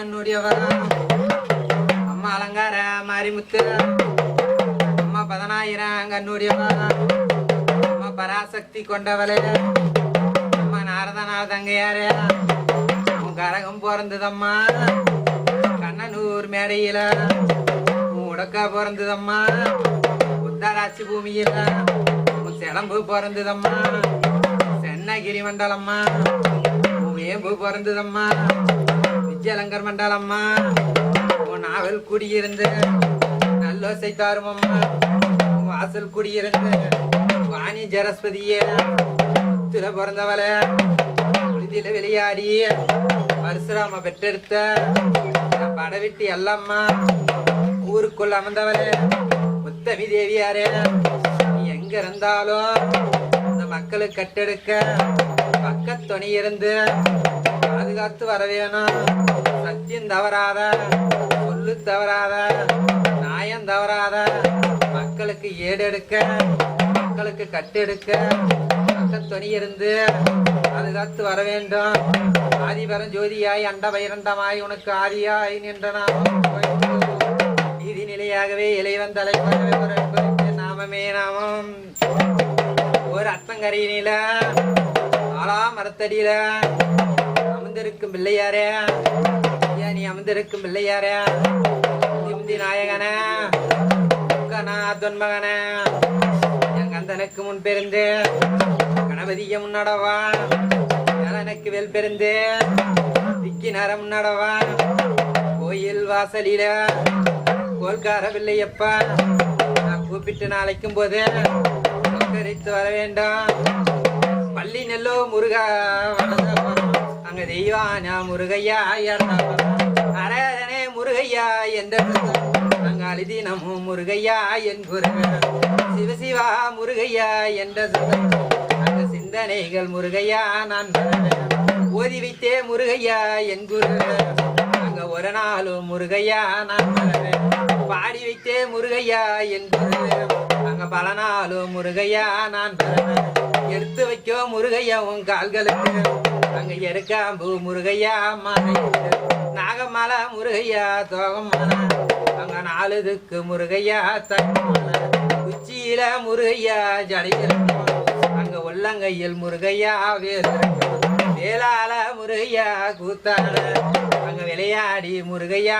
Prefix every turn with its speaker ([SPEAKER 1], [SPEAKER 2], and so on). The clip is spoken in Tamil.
[SPEAKER 1] என்னுடையவ அம்மா அலங்கார மாரிமுத்து. அம்மா பதினாயிரம் கண்ணுடையவ அம்மா பராசக்தி கொண்டவளே. அம்மா நாரதனார் தங்கையாரே. உன் கரகம் பிறந்ததம்மா கண்ணனூர் மேடையில உடக்கா பிறந்ததம்மா உத்தராசி பூமியில உன் சிலம்பு பிறந்ததம்மா சென்னை மண்டலம்மா உன் வேம்பு பிறந்ததம்மா விஜயலங்கர் மண்டலம்மா. உன் நாவல் குடியிருந்து நல்லோசை தாருமம்மா. அம்மா வாசல் குடியிருந்து வாணி ஜரஸ்பதியே முத்துல பிறந்தவளே உறுதியில விளையாடி பரசுராம பெற்றெடுத்த படவிட்டு எல்லம்மா. ஊருக்குள் அமர்ந்தவளே முத்தமி தேவியாரே. நீ எங்க இருந்தாலும் இந்த மக்களுக்கு கட்டெடுக்க பக்கத்துணை இருந்து பாதுகாத்து வர வேணும். தவறாத சொல்லு தவறாத நியாயம் தவறாத மக்களுக்கு ஏடெடுக்க மக்களுக்கு கட்டெடுக்க பக்கத்துணை இருந்து பாதுகாத்து வர வேண்டும். ஆதிபரம் ஜோதியாய் அண்ட பைரண்டமாய் உனக்கு ஆதியாய் நின்ற நாமம் நீதி நிலையாகவே இளைவன் தலைப்பகவே ஒரு நாமமே நாமம். ஒரு அத்தங்கரையினில ஆளா மரத்தடியில அமர்ந்திருக்கும் பிள்ளையாரே நீ அமர்ந்திருக்கும் பிள்ளையாரா. திம்தி நாயகனே கனா தொன்மகனே என் கந்தனுக்கு முன் பெருந்து கணபதிய முன்னடவா வெல் பெருந்து திக்கி நரம் முன்னடவா கோயில் வாசலில கோல்கார பிள்ளையப்பா நான் கூப்பிட்டு நாளைக்கும் போது உட்கரித்து வர வேண்டாம். பள்ளி நெல்லோ முருகா அங்க தெய்வானா முருகையா அரே முருகையா என்ற சத்தம். தினமும் முருகையா என் சிவசிவா முருகையா என்ற அந்த சிந்தனைகள் முருகையா நான் ஓதி வைத்தே முருகையா என் அங்க ஒரு நாளும் முருகையா நான் பாடி வைத்தே முருகையா என் அங்க பல நாளும் முருகையா நான் பெறவேன். எடுத்து வைக்கோ முருகையா உன் கால்களுக்கு அங்க எருக்காம்பு முருகையா மாலை நாகமலை முருகையா தோகமான அங்க நாலுதுக்கு முருகையா தங்கமலை உச்சியில முருகையா ஜடையிருக்கும் அங்க உள்ளங்கையில் முருகையா வேறு முருகையா கூத்தான அங்க விளையாடி முருகையா